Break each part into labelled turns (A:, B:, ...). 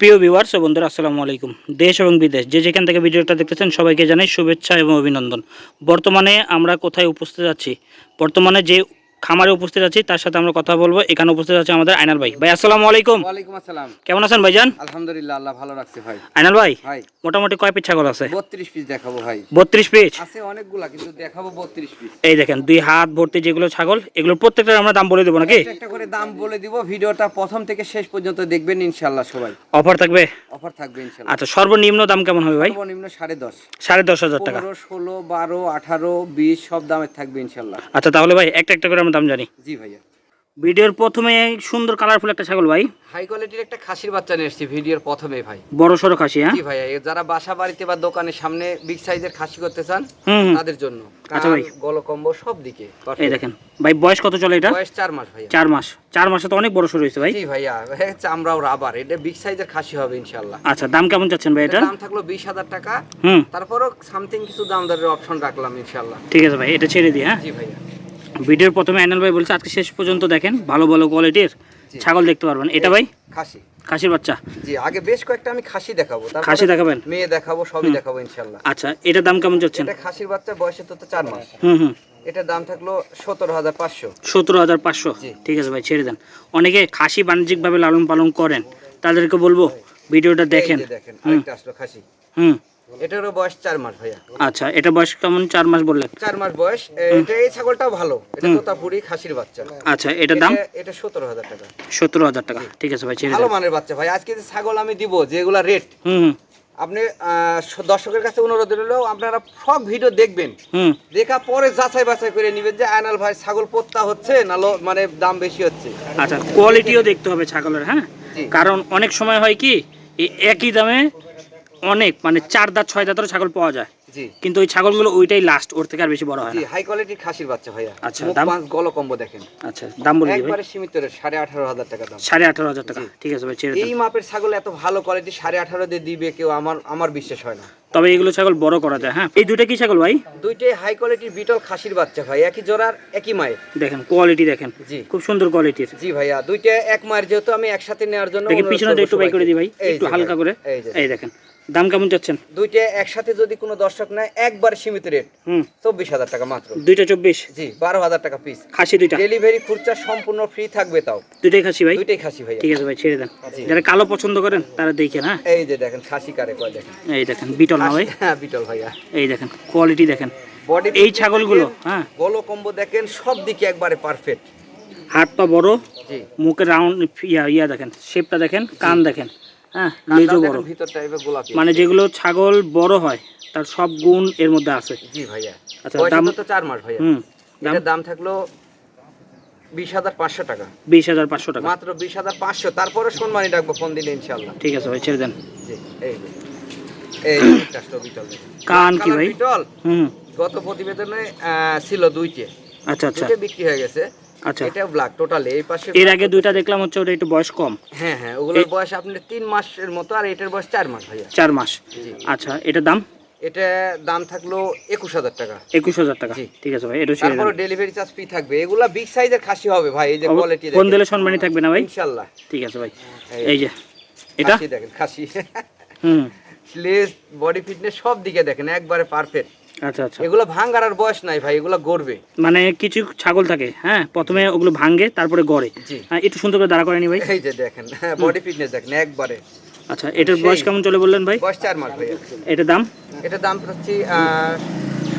A: প্রিয় ভিউয়ার্স ও বন্ধুরা, আসসালামু আলাইকুম। দেশ এবং বিদেশ, যে যেখান থেকে ভিডিওটা দেখতেছেন, সবাইকে জানাই শুভেচ্ছা এবং অভিনন্দন। বর্তমানে আমরা কোথায় উপস্থিত আছি? বর্তমানে যে খামারে উপস্থিত আছি তার সাথে আমরা কথা বলব। এখানে উপস্থিত আছে আমাদের আইনাল ভাই। ভাই আসসালামু আলাইকুম।
B: ওয়ালাইকুম আসসালাম।
A: কেমন আছেন ভাইজান?
B: আলহামদুলিল্লাহ আল্লাহ ভালো রাখছে ভাই।
A: আইনাল ভাই
B: ভাই।
A: মোটামুটি কয় পিস ছাগল আছে?
B: বত্রিশ পিস দেখাবো ভাই।
A: বত্রিশ পিস?
B: আছে অনেকগুলা কিন্তু দেখাবো বত্রিশ পিস।
A: এই দেখেন দুই হাত ভর্তি যেগুলো ছাগল এগুলো প্রত্যেকটার আমরা দাম বলে দেবো নাকি?
B: একটা করে দাম বলে দিব। ভিডিওটা প্রথম থেকে শেষ পর্যন্ত দেখবেন ইনশাল্লাহ সবাই।
A: অফার থাকবে?
B: অফার থাকবে ইনশাল্লাহ
A: আচ্ছা সর্বনিম্ন দাম কেমন হবে ভাই?
B: সর্বনিম্ন সাড়ে দশ।
A: সাড়ে দশ হাজার টাকা।
B: পনেরো ষোলো বারো আঠারো বিশ সব দামের থাকবে ইনশাল্লাহ
A: আচ্ছা তাহলে ভাই একটা একটা করে আমরা দাম জানি।
B: জি ভাইয়া।
A: ভিডিওর প্রথমে সুন্দর কালারফুল একটা ছাগল ভাই।
B: হাই কোয়ালিটির একটা খাসির বাচ্চা নিয়ে এসেছি ভিডিওর প্রথমে ভাই।
A: বড় সড়ো খাসি হ্যাঁ?
B: জি ভাইয়া এ যারা বাসা বাড়িতে বা দোকানের সামনে বিগ সাইজের খাসি করতে চান। তাদের জন্য।
A: আচ্ছা ভাই।
B: গলকম্ব সব দিকে।
A: এই দেখেন ভাই বয়স কত চলে এটা?
B: বয়স চার মাস ভাই
A: চার মাস। চার মাসে তো অনেক বড় সড়ো হয়েছে ভাই।
B: জি ভাইয়া চামড়াও রাবার এটা বিগ সাইজের খাসি হবে ইনশাল্লাহ
A: আচ্ছা দাম কেমন চাচ্ছেন ভাই এটা
B: এটার? দাম থাকল বিশ হাজার টাকা।
A: হুম।
B: তারপরও সামথিং কিছু দাম দরের অপশন রাখলাম ইনশাআল্লাহ।
A: ঠিক আছে ভাই এটা ছেড়ে দিই হ্যাঁ?
B: জি ভাইয়া।
A: ভিডিওর প্রথমে অ্যানাল ভাই বলছে আজকে শেষ পর্যন্ত দেখেন ভালো ভালো কোয়ালিটির ছাগল দেখতে পারবেন। এটা ভাই?
B: খাসি।
A: খাসির বাচ্চা।
B: জি আগে বেশ কয়েকটা আমি খাসি দেখাবো। তারপরে
A: খাসি দেখাবেন?
B: মেয়ে দেখাবো সবই দেখাবো ইনশাল্লাহ।
A: আচ্ছা এটার দাম কেমন চাচ্ছেন
B: এটা খাসির বাচ্চা বয়সে তো তো চার মাস।
A: হুম হুম।
B: এটার দাম থাকল সতেরো হাজার পাঁচশো।
A: সতেরো হাজার পাঁচশো। ঠিক আছে ভাই ছেড়ে দেন। অনেকে খাসি বাণিজ্যিকভাবে লালন পালন করেন। তাদেরকে বলব ভিডিওটা দেখেন।
B: দেখেন আরেকটা আসলো খাসি।
A: হুম।
B: এটারও বয়স চার মাস ভাইয়া।
A: আচ্ছা এটা বয়স কেমন? চার মাস বললেন
B: চার মাস বয়স। এটা এই ছাগলটাও ভালো। এটা তোতাপুরি খাসির বাচ্চা।
A: আচ্ছা এটার দাম?
B: এটা- এটা সতেরো হাজার টাকা।
A: সতেরো হাজার টাকা। ঠিক আছে ভাই
B: ভালো মানের বাচ্চা ভাই। আজকে যে ছাগল আমি দিব যেগুলা রেট
A: হুম
B: আপনি দর্শকের কাছে অনুরোধ রইলেও আপনারা সব ভিডিও দেখবেন।
A: হুম।
B: দেখা পরে যাচাই বাছাই করে নেবেন যে আয়নাল ভাই ছাগল পোত্তা হচ্ছে না মানে দাম বেশি হচ্ছে।
A: আচ্ছা কোয়ালিটিও দেখতে হবে ছাগলের হ্যাঁ? কারণ অনেক সময় হয় কি একই দামে অনেক মানে চার দাঁত ছয় দাঁতের ছাগল পাওয়া যায়।
B: জি।
A: কিন্তু ওই ছাগলগুলো ওইটাই লাস্ট ওর থেকে আর বেশি বড় হয় না।
B: হাই কোয়ালিটির খাসির বাচ্চা ভাইয়া।
A: আচ্ছা, দাম?
B: পাঁচ গলকম্ব দেখেন।
A: আচ্ছা দাম বলে
B: একবারে সীমিত আঠারো হাজার টাকা দাম।
A: সাড়ে আঠারো হাজার টাকা। ঠিক আছে ভাই ছেড়ে
B: এই মাপের ছাগল এত ভালো কোয়ালিটি সাড়ে আঠারো দিয়ে দিবে কেউ আমার আমার বিশ্বাস হয় না।
A: তবে এগুলো ছাগল বড় করা যায় হ্যাঁ? এই দুটো কি ছাগল ভাই?
B: দুইটাই হাই কোয়ালিটির বিটল খাসির বাচ্চা ভাই একই জোড়ার একই মায়ের।
A: দেখেন কোয়ালিটি দেখেন।
B: জি।
A: খুব সুন্দর কোয়ালিটির
B: জি ভাইয়া দুইটা এক মায়ের যেহেতু আমি একসাথে নেওয়ার জন্য
A: দেখি
B: অনুরোধ
A: পিছনে একটু বাই করে। দিই ভাই একটু হালকা করে।
B: এই
A: দেখেন। দাম কেমন চাচ্ছেন?
B: দুইটা একসাথে যদি কোনো দর্শক নেয় একবার সীমিত রেট।
A: হুম।
B: চব্বিশ হাজার টাকা মাত্র।
A: দুইটা চব্বিশ?
B: জি বারো হাজার টাকা পিস
A: খাসি দুইটা?
B: ডেলিভারি খুরচা সম্পূর্ণ ফ্রি থাকবে তাও।
A: দুইটাই খাসি ভাই?
B: দুইটাই খাসি ভাই
A: ঠিক আছে ভাই ছেড়ে দেন। যারা কালো পছন্দ করেন তারা দেখেন হ্যাঁ?
B: এই যে দেখেন খাসি কারে কয় দেখেন?
A: এই দেখেন বিটল না ভাই?
B: হ্যাঁ বিটল ভাইয়া।
A: এই দেখেন কোয়ালিটি দেখেন।
B: বডি
A: এই ছাগলগুলো হ্যাঁ?
B: গলো কম্বো দেখেন সব দিকে একবারে পারফেক্ট
A: হাত পা বড়
B: জি।
A: মুখের রাউন্ড ইয়া ইয়া দেখেন শেপটা দেখেন কান দেখেন। হ্যাঁ লেজও বড়।
B: টাইপের গোলাপি।
A: মানে যেগুলো ছাগল বড় হয় তার সব গুণ এর মধ্যে আছে।
B: জি ভাইয়া।
A: আচ্ছা, দাম-
B: তো চার মাস ভাইয়া।
A: হুম দাম
B: এটার দাম থাকল বিশ হাজার পাঁচশো টাকা।
A: বিশ হাজার পাঁচশো টাকা।
B: মাত্র বিশ হাজার পাঁচশো তারপরে সম্মানী রাখব ফোন দিলে ইনশাল্লাহ
A: ঠিক আছে ভাই ছেড়ে দেন।
B: জি এই এই
A: কান কি ভাই? হুম।
B: গত প্রতিবেদনে ছিল দুইটে।
A: আচ্ছা আচ্ছা।
B: বিক্রি হয়ে গেছে।
A: আচ্ছা।
B: এটা ব্ল্যাক টোটালি এই পাশে
A: এর আগে দুইটা দেখলাম হচ্ছে ওটা একটু বয়স কম।
B: হ্যাঁ হ্যাঁ ওগুলোর বয়স আপনার তিন মাসের মতো আর এটার বয়স চার মাস ভাইয়া।
A: চার মাস। আচ্ছা এটার দাম?
B: এটা দাম থাকল একুশ হাজার টাকা।
A: একুশ হাজার টাকা। ঠিক আছে ভাই এটা
B: তারপরে ডেলিভারি চার্জ ফ্রি থাকবে। এগুলা বিগ সাইজের খাসি হবে ভাই এই যে কোয়ালিটি
A: ফোন দিলে সম্মানী থাকবে না ভাই?
B: ইনশাল্লাহ।
A: ঠিক আছে ভাই।
B: এই-
A: এই যে এটা?
B: দেখেন খাসি।
A: হুম।
B: লেজ বডি ফিটনেস সব দিকে দেখেন একবারে পারফেক্ট
A: আচ্ছা আচ্ছা।
B: এগুলো ভাঙার আর বয়স নাই ভাই এগুলো গড়বে।
A: মানে কিছু ছাগল থাকে হ্যাঁ? প্রথমে ওগুলো ভাঙ্গে তারপরে গড়ে। হ্যাঁ একটু সুন্দর করে দাঁড়া করে নি ভাই?
B: এই যে দেখেন বডি ফিটনেস দেখেন একবারে।
A: আচ্ছা এটার বয়স কেমন চলে বললেন ভাই?
B: বয়স চার মাস ভাইয়া।
A: এটার দাম?
B: এটা দাম হচ্ছে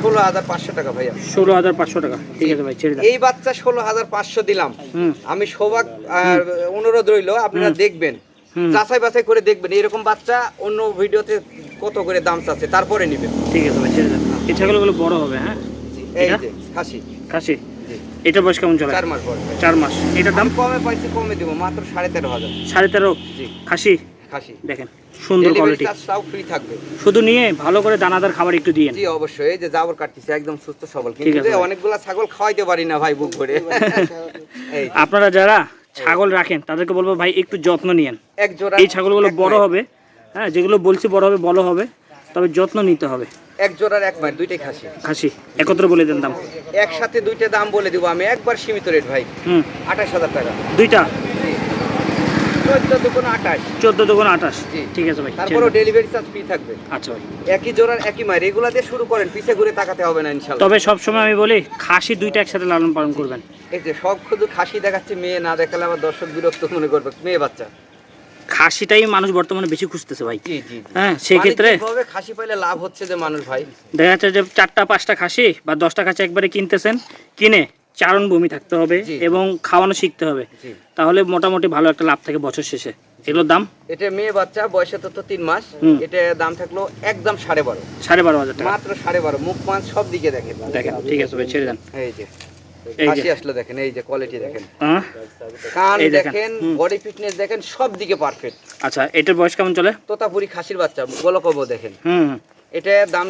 B: ষোলো হাজার পাঁচশো টাকা ভাইয়া।
A: ষোলো হাজার পাঁচশো টাকা। ঠিক আছে ভাই ছেড়ে
B: এই বাচ্চা ষোলো হাজার পাঁচশো দিলাম। আমি আহ, অনুরোধ রইল আপনারা দেখবেন। যাচাই বাছাই করে দেখবেন এরকম বাচ্চা অন্য ভিডিওতে কত করে দাম চাচ্ছে তারপরে নেবেন।
A: ঠিক আছে ভাই ছেড়ে এই ছাগলগুলো বড় হবে হ্যাঁ?
B: এই যে খাসি।
A: খাসি?
B: জি।
A: এটার বয়স কেমন চলে?
B: চার মাস বয়স।
A: চার মাস। এটার দাম?
B: কমে পাইছি কমে দেবো মাত্র সাড়ে তেরো হাজার।
A: সাড়ে তেরো? খাসি?
B: খাসি।
A: দেখেন সুন্দর কোয়ালিটি
B: চার্জটাও ফ্রি থাকবে।
A: শুধু নিয়ে ভালো করে দানাদার খাবার একটু দিয়েন
B: জি অবশ্যই। এই যে জাবর কাটতেছে একদম সুস্থ সবল।
A: ঠিক
B: কিন্তু অনেকগুলা ছাগল খাওয়াইতে পারি না ভাই বুক ভরে। এই।
A: আপনারা যারা ছাগল রাখেন তাদেরকে বলব ভাই একটু যত্ন নিয়েন।
B: এক জোড়া
A: এই ছাগলগুলো বড় হবে হ্যাঁ? যেগুলো বলছি বড় হবে বড় হবে তবে যত্ন নিতে হবে।
B: এক জোড়ার এক মায়ের দুইটাই খাসি।
A: খাসি। একত্র বলে দেন দাম।
B: একসাথে দুইটা দাম বলে দিব আমি একবার সীমিত রেট ভাই।
A: হুম।
B: আঠাশ হাজার টাকা।
A: দুইটা?
B: চোদ্দ দুগুণ আঠাশ।
A: চোদ্দ দুগুণ আঠাশ।
B: জি।
A: ঠিক আছে ভাই
B: ডেলিভারি চার্জ ফ্রি থাকবে।
A: আচ্ছা ভাই।
B: একই জোড়ার একই মায়ের এগুলা দিয়ে শুরু করেন পিছে ঘুরে তাকাতে হবে না ইনশাল্লাহ।
A: তবে সবসময় আমি বলি খাসি দুইটা একসাথে লালন পালন করবেন।
B: এই যে সব শুধু খাসি দেখাচ্ছে মেয়ে না দেখালে আমার দর্শক বিরক্ত মনে করবে মেয়ে বাচ্চা।
A: খাসিটাই মানুষ বর্তমানে বেশি খুঁজতেছে ভাই। হ্যাঁ
B: বাণিজ্যিকভাবে খাসি পাইলে লাভ হচ্ছে যে মানুষ ভাই।
A: দেখা যাচ্ছে যে চারটা পাঁচটা খাসি বা দশটা খাসি একবারে কিনতেছেন কিনে চারণ ভূমি থাকতে হবে এবং খাওয়ানো শিখতে হবে। তাহলে মোটামুটি ভালো একটা লাভ থাকে বছর শেষে। এগুলোর দাম?
B: এটা মেয়ে বাচ্চা বয়সে তো তিন মাস। এটা দাম থাকল একদম সাড়ে বারো।
A: সাড়ে বারো হাজার টাকা।
B: মাত্র সাড়ে বারো। মুখ পাঁচ সব দিকে দেখেন।
A: দেখেন ঠিক আছে ভাই ছেড়ে দেন।
B: এই যে।
A: যে।
B: আসলে দেখেন এই যে কোয়ালিটি দেখেন।
A: হ্যাঁ?
B: কান
A: দেখেন,
B: বডি ফিটনেস দেখেন সব দিকে পারফেক্ট
A: আচ্ছা এটার বয়স কেমন চলে?
B: তোতাপুরি খাসির বাচ্চা গোলকব দেখেন।
A: হুম।
B: এটা দাম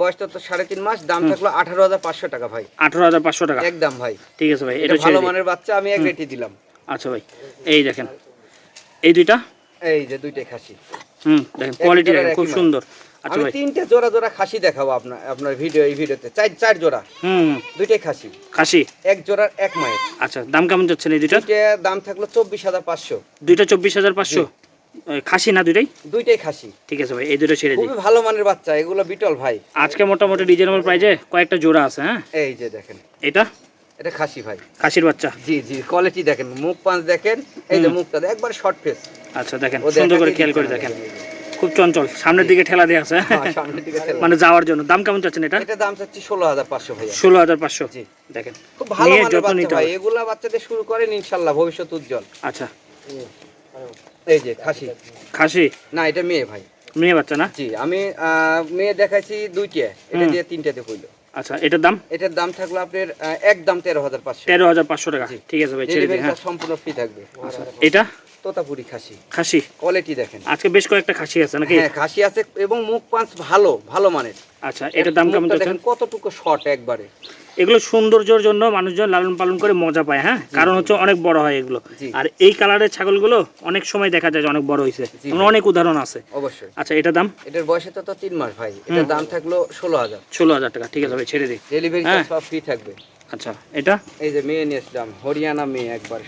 B: বয়স তো সাড়ে তিন মাস দাম থাকল আঠারো হাজার পাঁচশো টাকা ভাই।
A: আঠারো হাজার পাঁচশো টাকা?
B: একদম ভাই।
A: ঠিক আছে ভাই
B: এটা
A: এটা
B: ভালো মানের বাচ্চা আমি এক রেটি দিলাম।
A: আচ্ছা ভাই এই দেখেন। এই দুইটা?
B: এই যে দুইটাই খাসি।
A: হুম দেখেন কোয়ালিটি দেখেন খুব সুন্দর। আচ্ছা
B: আমি তিনটে জোড়া জোড়া খাসি দেখাবো আপনার আপনার ভিডিও এই ভিডিওতে চার চার জোড়া।
A: হুম।
B: দুইটাই খাসি।
A: খাসি?
B: এক জোড়ার এক মায়ের।
A: আচ্ছা দাম কেমন যাচ্ছেন এই দুইটা
B: দাম থাকল চব্বিশ হাজার পাঁচশো।
A: দুইটা চব্বিশ হাজার পাঁচশো? খাসি না দুইটাই?
B: দুইটাই খাসি।
A: ঠিক আছে ভাই এই দুটো ছেড়ে দিই।
B: খুবই ভালো মানের বাচ্চা এগুলো বিটল ভাই।
A: আজকে মোটামুটি রিজনেবল প্রাইজে কয়েকটা জোড়া আছে হ্যাঁ?
B: এই যে দেখেন।
A: এটা?
B: এটা খাসি ভাই।
A: খাসির বাচ্চা।
B: জি জি কোয়ালিটি দেখেন। মুখ পাঁচ দেখেন এই যে মুখটা একবার শর্ট ফেস
A: আচ্ছা দেখেন সুন্দর করে খেয়াল করে দেখেন। খুব চঞ্চল সামনের দিকে ঠেলা দিয়ে আছে।
B: হ্যাঁ।
A: মানে যাওয়ার জন্য। দাম কেমন চাচ্ছেন এটা
B: এটা দাম চাচ্ছি ষোলো হাজার পাঁচশো ভাইয়া।
A: ষোলো হাজার পাঁচশো। দেখেন
B: খুব ভালো
A: যত্ন নিতে
B: ভাই। এগুলা বাচ্চাদের শুরু করেন ইনশাল্লাহ ভবিষ্যৎ উজ্জ্বল।
A: আচ্ছা।
B: এই যে খাসি।
A: খাসি?
B: না এটা মেয়ে ভাই।
A: মেয়ে বাচ্চা না?
B: জি আমি মেয়ে দেখাইছি দুইটা। এটা। দিয়ে তিনটাতে কইলো
A: আচ্ছা এটার দাম?
B: এটার দাম থাকল আপনার একদম তেরো হাজার পাঁচশো।
A: তেরো হাজার পাঁচশো টাকা। ঠিক আছে ভাই ছেড়ে
B: ডেলিভারি
A: হ্যাঁ।
B: সম্পূর্ণ ফ্রি থাকবে।
A: আচ্ছা এটা?
B: তোতাপুরি খাসি।
A: খাসি?
B: কোয়ালিটি দেখেন।
A: আজকে বেশ কয়েকটা খাসি আছে নাকি?
B: হ্যাঁ খাসি আছে এবং মুখ পাঁচ ভালো ভালো মানের।
A: আচ্ছা এটার দাম কেমন
B: দেখেন কতটুকু শর্ট একবারে।
A: এগুলো সৌন্দর্যের জন্য মানুষজন লালন পালন করে মজা পায় হ্যাঁ? কারণ হচ্ছে অনেক বড় হয় এগুলো। আর এই কালারের ছাগলগুলো অনেক সময় দেখা যায় যে অনেক বড় হয়েছে অনেক উদাহরণ আছে।
B: অবশ্যই।
A: আচ্ছা এটার দাম?
B: এটার বয়সে তো তো তিন মাস ভাই। এটার দাম থাকল ষোলো হাজার।
A: ষোলো হাজার টাকা ঠিক আছে ভাই ছেড়ে দিই।
B: ডেলিভারি
A: হ্যাঁ।
B: সব ফ্রি থাকবে।
A: আচ্ছা এটা?
B: এই যে মেয়ে নিয়ে এসলাম হরিয়ানা মেয়ে একবার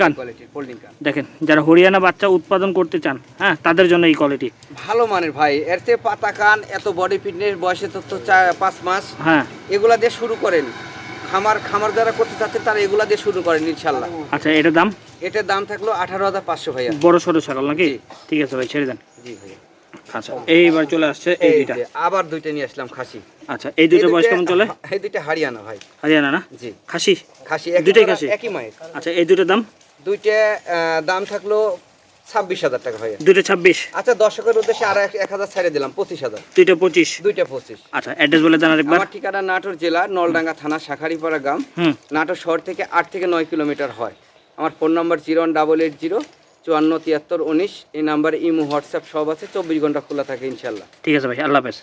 A: কান?
B: কোয়ালিটি ফোল্ডিং কান
A: দেখেন যারা হরিয়ানা বাচ্চা উৎপাদন করতে চান হ্যাঁ তাদের জন্য এই কোয়ালিটি
B: ভালো মানের ভাই এর চেয়ে পাতা কান এত বডি ফিটনেস বয়সে তো তো চার পাঁচ মাস
A: হ্যাঁ।
B: এগুলা দিয়ে শুরু করেন। খামার খামার যারা করতে চাচ্ছে তারা এগুলা দিয়ে শুরু করেন ইনশাল্লাহ
A: আচ্ছা এটার দাম?
B: এটার দাম থাকল আঠারো হাজার পাঁচশো ভাইয়া।
A: বড় সড়ো ছাগল নাকি? ঠিক আছে ভাই ছেড়ে দেন।
B: জি ভাইয়া।
A: আচ্ছা এইবার চলে আসছে এই
B: এই
A: দুইটা।
B: আবার দুইটা নিয়ে আসলাম খাসি।
A: আচ্ছা এই দুইটা বয়স কেমন চলে?
B: এই দুইটা হারিয়ানা ভাই।
A: হারিয়ানা না?
B: জি।
A: খাসি?
B: খাসি
A: দুইটাই খাসি?
B: একই মায়ের
A: আচ্ছা এই দুইটার দাম?
B: দুইটা দাম থাকল ছাব্বিশ হাজার টাকা ভাইয়া।
A: দুইটা ছাব্বিশ?
B: আচ্ছা দর্শকের উদ্দেশ্যে আর এক- হাজার ছেড়ে দিলাম পঁচিশ হাজার।
A: দুইটা পঁচিশ?
B: দুইটা পঁচিশ।
A: আচ্ছা অ্যাড্রেস বলে
B: আমার ঠিকানা নাটোর জেলা নলডাঙ্গা থানা শাখারিপাড়া গ্রাম।
A: হুম।
B: নাটোর শহর থেকে আট থেকে নয় কিলোমিটার হয়। আমার phone number zero double eight zero. চুয়ান্ন, তিয়াত্তর, উনিশ, এই নাম্বারে ইমো, হোয়াটসঅ্যাপ সব আছে, চব্বিশ ঘণ্টা খোলা থাকে ইনশাল্লাহ
A: ঠিক আছে ভাই, আল্লাহ হাফেজ।